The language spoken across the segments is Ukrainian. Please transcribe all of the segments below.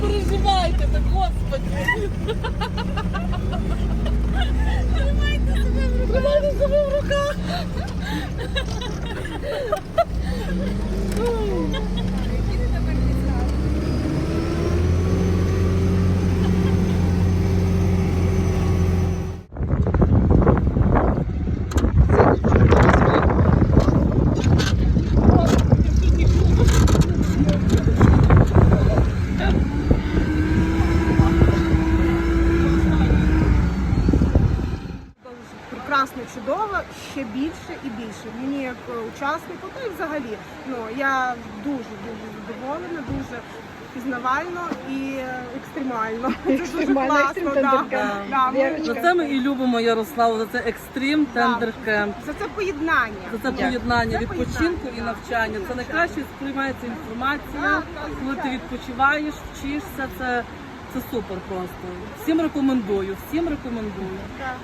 переживайте, так господи. Тримайте себе в руках. Прекрасно, чудово, ще більше і більше. Мені як е, учаснику, та й взагалі. Ну я дуже дуже задоволена, дуже пізнавально і екстремально. Це дуже Екстремально, класно. екстрим да. тендеркемп. Да, ми- Вірочка. За це ми і любимо Ярославу, за це екстрім тендер кемп. За це поєднання. За це поєднання Це відпочинку і поєднання, навчання. Це найкраще сприймається інформація, коли ти відпочиваєш, вчишся. Це, це супер просто. Всім рекомендую, всім рекомендую.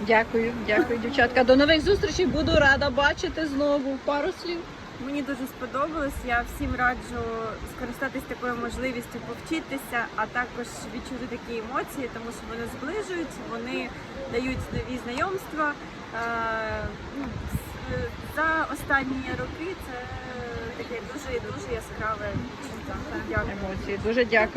Дякую, дякую, дівчатка. До нових зустрічей. Буду рада бачити знову. Пару слів. Мені дуже сподобалось. Я всім раджу скористатись такою можливістю повчитися, а також відчути такі емоції, тому що вони зближують, вони дають нові знайомства. Е, ну, За останні роки це таке дуже дуже яскраве відчуття. Дякую. Емоції. Дуже дякую.